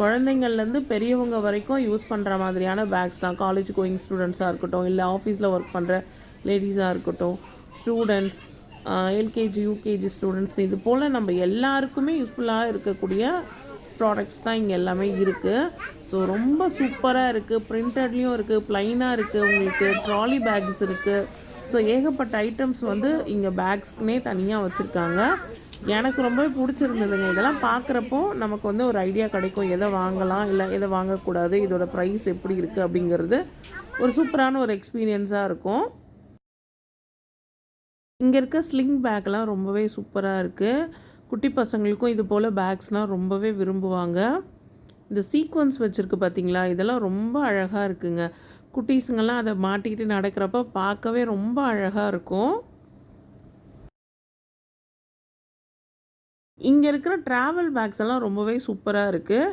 குழந்தைங்கள்லேருந்து பெரியவங்க வரைக்கும் யூஸ் பண்ணுற மாதிரியான பேக்ஸ் தான். காலேஜ் கோயிங் ஸ்டூடெண்ட்ஸாக இருக்கட்டும் இல்லை ஆஃபீஸில் ஒர்க் பண்ணுற லேடிஸாக இருக்கட்டும் ஸ்டூடெண்ட்ஸ் எல்கேஜி யூகேஜி ஸ்டூடெண்ட்ஸ் இது போல் நம்ம எல்லாருக்குமே யூஸ்ஃபுல்லாக இருக்கக்கூடிய ப்ராடக்ட்ஸ் தான் இங்கே எல்லாமே இருக்குது ஸோ ரொம்ப சூப்பராக இருக்குது பிரிண்டட்லேயும் இருக்குது ப்ளைனாக இருக்குது உங்களுக்கு ட்ராலி பேக்ஸ் இருக்குது ஸோ ஏகப்பட்ட ஐட்டம்ஸ் வந்து இங்கே பேக்ஸ்க்குனே தனியாக வச்சுருக்காங்க. எனக்கு ரொம்ப பிடிச்சிருந்ததுங்க. இதெல்லாம் பார்க்குறப்போ நமக்கு வந்து ஒரு ஐடியா கிடைக்கும். எதை வாங்கலாம்? இல்லை எதை வாங்கக்கூடாது? இதோட ப்ரைஸ் எப்படி இருக்குது அப்படிங்கிறது ஒரு சூப்பரான ஒரு எக்ஸ்பீரியன்ஸாக இருக்கும். இங்கே இருக்க ஸ்லிங் பேக்லாம் ரொம்பவே சூப்பராக இருக்குது குட்டி பசங்களுக்கும் இது போல் பேக்ஸ்னால் ரொம்பவே விரும்புவாங்க. இந்த சீக்வன்ஸ் வச்சுருக்கு பார்த்தீங்களா இதெல்லாம் ரொம்ப அழகாக இருக்குங்க. குட்டீஸுங்கெல்லாம் அதை மாட்டிக்கிட்டு நடக்கிறப்ப பார்க்கவே ரொம்ப அழகாக இருக்கும். இங்கே இருக்கிற ட்ராவல் பேக்ஸ் எல்லாம் ரொம்பவே சூப்பராக இருக்குது